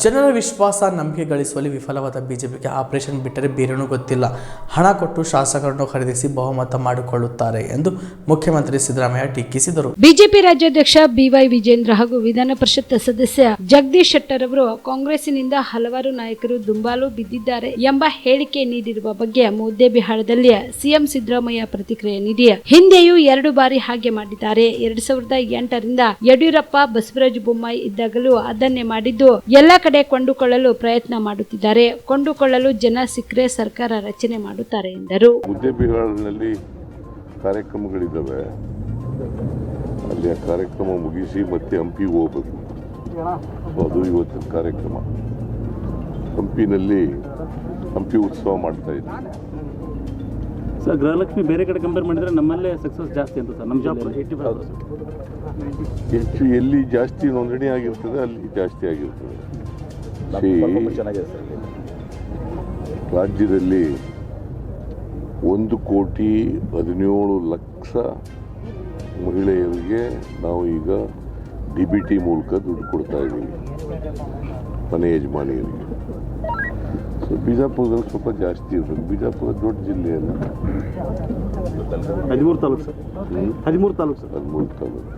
ಜನರ ವಿಶ್ವಾಸ ನಂಬಿಕೆ ಗಳಿಸುವಲ್ಲಿ ವಿಫಲವಾದ ಬಿಜೆಪಿಗೆ ಆಪರೇಷನ್ ಬಿಟ್ಟರೆ ಬೇರೇನೂ ಗೊತ್ತಿಲ್ಲ. ಹಣ ಕೊಟ್ಟು ಶಾಸಕರನ್ನು ಖರೀದಿಸಿ ಬಹುಮತ ಮಾಡಿಕೊಳ್ಳುತ್ತಾರೆ ಎಂದು ಮುಖ್ಯಮಂತ್ರಿ ಸಿದ್ದರಾಮಯ್ಯ ಟೀಕಿಸಿದರು. ಬಿಜೆಪಿ ರಾಜ್ಯಾಧ್ಯಕ್ಷ ಬಿವೈ ವಿಜೇಂದ್ರ ಹಾಗೂ ವಿಧಾನ ಪರಿಷತ್ ಸದಸ್ಯ ಜಗದೀಶ್ ಶೆಟ್ಟರ್ ಅವರು ಕಾಂಗ್ರೆಸ್ಸಿನಿಂದ ಹಲವಾರು ನಾಯಕರು ದುಂಬಾಲು ಬಿದ್ದಿದ್ದಾರೆ ಎಂಬ ಹೇಳಿಕೆ ನೀಡಿರುವ ಬಗ್ಗೆ ಮುದ್ದೇಬಿಹಾಳದಲ್ಲಿ ಸಿಎಂ ಸಿದ್ದರಾಮಯ್ಯ ಪ್ರತಿಕ್ರಿಯೆ ನೀಡಿ ಹಿಂದೆಯೂ ಎರಡು ಬಾರಿ ಹಾಗೆ ಮಾಡಿದ್ದಾರೆ. ಎರಡ್ ಸಾವಿರದ ಎಂಟರಿಂದ ಯಡಿಯೂರಪ್ಪ, ಬಸವರಾಜ ಬೊಮ್ಮಾಯಿ ಇದ್ದಾಗಲೂ ಅದನ್ನೇ ಮಾಡಿದ್ದು ಎಲ್ಲ ಕಡೆ ಕೊಂಡುಕೊಳ್ಳಲು ಪ್ರಯತ್ನ ಮಾಡುತ್ತಿದ್ದಾರೆ. ಕೊಂಡುಕೊಳ್ಳಲು ಜನ ಸಿಕ್ಕರೆ ಸರ್ಕಾರ ರಚನೆ ಮಾಡುತ್ತಾರೆ ಎಂದರು. ಉದ್ಯಮಿಗಳಲ್ಲಿ ಕಾರ್ಯಕ್ರಮಗಳಿದ್ದಾವೆ. ಅಲ್ಲಿ ಆ ಕಾರ್ಯಕ್ರಮ ಮುಗಿಸಿ ಮತ್ತೆ ಹಂಪಿಗೆ ಹೋಗಬೇಕು. ಅದು ಇವತ್ತಿನ ಕಾರ್ಯಕ್ರಮ. ಹಂಪಿನಲ್ಲಿ ಹಂಪಿ ಉತ್ಸವ ಮಾಡ್ತಾ ಇದ್ದೀವಿ ಸರ್ ಗೃಹಲಕ್ಷ್ಮಿ ಬೇರೆ ಕಡೆ ಕಂಪೇರ್ ಮಾಡಿದರೆ ನಮ್ಮಲ್ಲೇ ಸಕ್ಸಸ್ ಜಾಸ್ತಿ ಅಂತ ಸರ್ ನಮ್ಮ ಜಾಬ್ ಏಯ್ಟಿ ಹೆಚ್ಚು ಎಲ್ಲಿ ಜಾಸ್ತಿ ನೋಂದಣಿ ಆಗಿರ್ತದೆ ಅಲ್ಲಿ ಜಾಸ್ತಿ ಆಗಿರ್ತದೆ. ರಾಜ್ಯದಲ್ಲಿ ಒಂದು ಕೋಟಿ ಹದಿನೇಳು ಲಕ್ಷ ಮಹಿಳೆಯರಿಗೆ ನಾವು ಈಗ ಡಿ ಬಿ ಟಿ ಮೂಲಕ ದುಡ್ಡು ಕೊಡ್ತಾ ಇದ್ದೀವಿ. ಮನೆ ಯಜಮಾನಿಯರಿಗೆ ಸೊ ಬಿಜಾಪುರದಲ್ಲಿ ಸ್ವಲ್ಪ ಜಾಸ್ತಿ ಇರ್ತದೆ ಬಿಜಾಪುರ ದೊಡ್ಡ ಜಿಲ್ಲೆ ಅಲ್ಲ. ಹದಿಮೂರು ತಾಲೂಕು ಸರ್? ಹದಿಮೂರು ತಾಲೂಕು ಸರ್. ಹದಿಮೂರು ತಾಲೂಕು.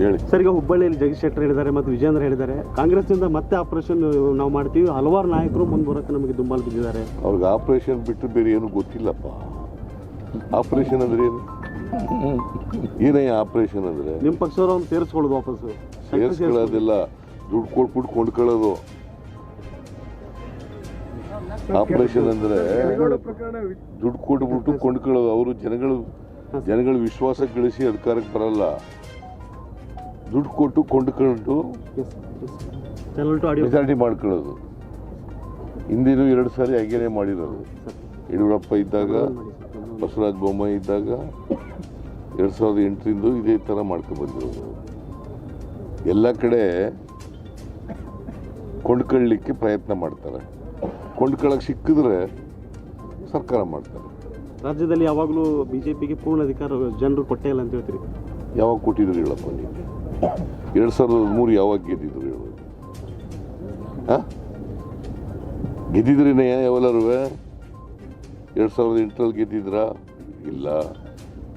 ಹೇಳಿ. ಸರ್ ಈಗ ಹುಬ್ಬಳ್ಳಿಯಲ್ಲಿ ಜಗದೀಶ್ ಶೆಟ್ಟರ್ ಹೇಳಿದ್ದಾರೆ ಮತ್ತು ವಿಜೇಂದ್ರ ಹೇಳಿದ್ದಾರೆ. ಕಾಂಗ್ರೆಸ್ನಿಂದ ಮತ್ತೆ ಆಪರೇಷನ್ ನಾವು ಮಾಡ್ತೀವಿ. ಹಲವಾರು ನಾಯಕರು ಮುಂದೆ ಬರೋಕ್ಕೆ ನಮಗೆ ದುಂಬಾಲು ಬಿದ್ದಿದ್ದಾರೆ. ಅವ್ರಿಗೆ ಆಪರೇಷನ್ ಬಿಟ್ಟು ಬೇರೆ ಏನು ಗೊತ್ತಿಲ್ಲಪ್ಪ. ಆಪರೇಷನ್ ಅಂದ್ರೆ ಏನು? ಏನಯ್ಯ ಆಪರೇಷನ್ ಅಂದ್ರೆ? ನಿಮ್ಮ ಪಕ್ಷದವ್ರನ್ನ ಸೇರಿಸ್ಕೊಳ್ಳೋದು ವಾಪಸ್. ಸೇರಿಸ್ಕೊಳ್ಳೋದಿಲ್ಲ. ದುಡ್ಡು ಕೊಟ್ಬಿಟ್ಟು ಕೊಂಡ್ಕೊಳ್ಳೋದು. ಆಪರೇಷನ್ ಅಂದ್ರೆ ದುಡ್ಡು ಕೊಟ್ಬಿಟ್ಟು ಕೊಂಡ್ಕೊಳ್ಳೋದು. ಅವರು ಜನಗಳು ಜನಗಳು ವಿಶ್ವಾಸ ಗಳಿಸಿ ಅಧಿಕಾರಕ್ಕೆ ಬರಲ್ಲ. ದುಡ್ಡು ಕೊಟ್ಟು ಕೊಂಡ್ಕೊಂಡು ಮೆಜಾರಿಟಿ ಮಾಡ್ಕೊಳ್ಳೋದು. ಹಿಂದಿನ ಎರಡು ಸಾರಿ ಹಾಗೇನೆ ಮಾಡಿರೋದು. ಯಡಿಯೂರಪ್ಪ ಇದ್ದಾಗ ಬಸವರಾಜ ಬೊಮ್ಮಾಯಿ ಇದ್ದಾಗ ಎರಡು ಸಾವಿರದ ಎಂಟರಿಂದ ಇದೇ ಥರ ಮಾಡ್ಕೊಬಂದಿರೋದು ಎಲ್ಲ ಕಡೆ ಕೊಂಡ್ಕೊಳ್ಳಿಕ್ಕೆ ಪ್ರಯತ್ನ ಮಾಡ್ತಾರೆ. ಕೊಂಡ್ಕೊಳ್ಳೋಕೆ ಸಿಕ್ಕಿದ್ರೆ ಸರ್ಕಾರ ಮಾಡ್ತಾರೆ. ರಾಜ್ಯದಲ್ಲಿ ಯಾವಾಗಲೂ ಬಿಜೆಪಿಗೆ ಪೂರ್ಣ ಅಧಿಕಾರ ಜನರು ಕೊಟ್ಟೇ ಇಲ್ಲ ಅಂತ ಹೇಳ್ತೀರಿ? ಯಾವಾಗ ಕೊಟ್ಟಿದ್ರು ಹೇಳಪ್ಪ ನೀವು? ಎರಡು ಸಾವಿರದ ಹದಿಮೂರು ಯಾವಾಗ ಗೆದ್ದಿದ್ರು ಹೇಳೋದು ಹಾಂ? ಗೆದ್ದಿದ್ರೇನೆ ಯಾವೆಲ್ಲರೂ? ಎರಡು ಸಾವಿರದ ಎಂಟರಲ್ಲಿ ಗೆದ್ದಿದ್ರಾ? ಇಲ್ಲ.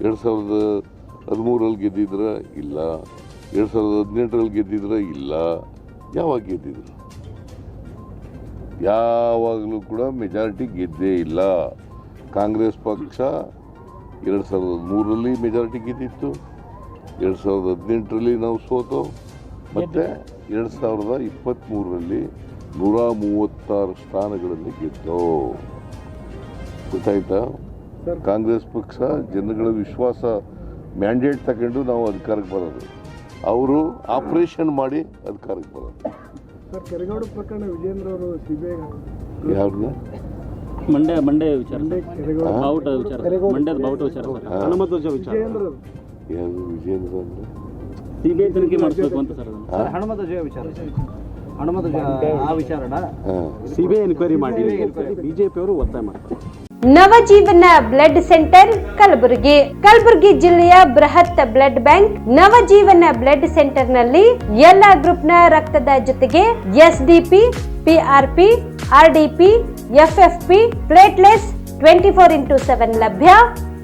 ಎರಡು ಸಾವಿರದ ಹದಿಮೂರಲ್ಲಿ ಗೆದ್ದಿದ್ರ? ಇಲ್ಲ. ಎರಡು ಸಾವಿರದ ಹದಿನೆಂಟರಲ್ಲಿ ಗೆದ್ದಿದ್ರ? ಇಲ್ಲ. ಯಾವಾಗ ಗೆದ್ದಿದ್ರು? ಯಾವಾಗಲೂ ಕೂಡ ಮೆಜಾರಿಟಿ ಗೆದ್ದೇ ಇಲ್ಲ. ಕಾಂಗ್ರೆಸ್ ಪಕ್ಷ ಎರಡು ಸಾವಿರದ ಮೂರರಲ್ಲಿ ಮೆಜಾರಿಟಿ ಗೆದ್ದಿತ್ತು. ಎರಡು ಸಾವಿರದ ಹದಿನೆಂಟರಲ್ಲಿ ನಾವು ಸೋತು ಮತ್ತು ಎರಡು ಸಾವಿರದ ಇಪ್ಪತ್ತ್ಮೂರರಲ್ಲಿ ನೂರ ಮೂವತ್ತಾರು ಸ್ಥಾನಗಳಲ್ಲಿ ಗೆದ್ದು. ಗೊತ್ತಾಯ್ತಾ? ಕಾಂಗ್ರೆಸ್ ಪಕ್ಷ ಜನಗಳ ವಿಶ್ವಾಸ ಮ್ಯಾಂಡೇಟ್ ತಗೊಂಡು ನಾವು ಅಧಿಕಾರಕ್ಕೆ ಬರೋದು. ಅವರು ಆಪರೇಷನ್ ಮಾಡಿ ಅಧಿಕಾರಕ್ಕೆ ಬರೋದು. ಸರ್ ಕೆರೆಗೌಡ ಪ್ರಕರಣ ವಿಜೇಂದ್ರ ಅವರು ಸಿಬಿಐ ಯಾರನ್ನ ಮಂಡ್ಯ ಮಂಡ್ಯ ವಿಚಾರ ಬಾವುಟ ವಿಚಾರ ಮಂಡ್ಯದ ಬಾವುಟ ವಿಚಾರ ಹನುಮಧ್ವಜ ವಿಚಾರ. ಯಾರು ವಿಜೇಂದ್ರ ಅಂದರೆ ಸಿಬಿಐ ತನಿಖೆ ಮಾಡಿಸ್ಬೇಕು ಅಂತ ಸರ್ ಅದನ್ನು. ಹನುಮತ ಜಯ ವಿಚಾರ. ಹನುಮತ ಆ ವಿಚಾರಣ ಸಿಬಿಐ ಎನ್ಕ್ವೈರಿ ಮಾಡಿ ಬಿಜೆಪಿ ಅವರು ಒತ್ತಾಯ ಮಾಡ್ತಾರೆ. Navajeevana blood centre Kalaburagi. Kalaburagi ಜಿಲ್ಲೆಯ ಬೃಹತ್ ಬ್ಲಡ್ ಬ್ಯಾಂಕ್ ನವಜೀವನ ಬ್ಲಡ್ ಸೆಂಟರ್ನಲ್ಲಿ ಎಲ್ಲಾ ಗ್ರೂಪ್ನ ರಕ್ತದ ಜೊತೆಗೆ SDP PRP RDP P platelets twenty four into seven ಲಭ್ಯ.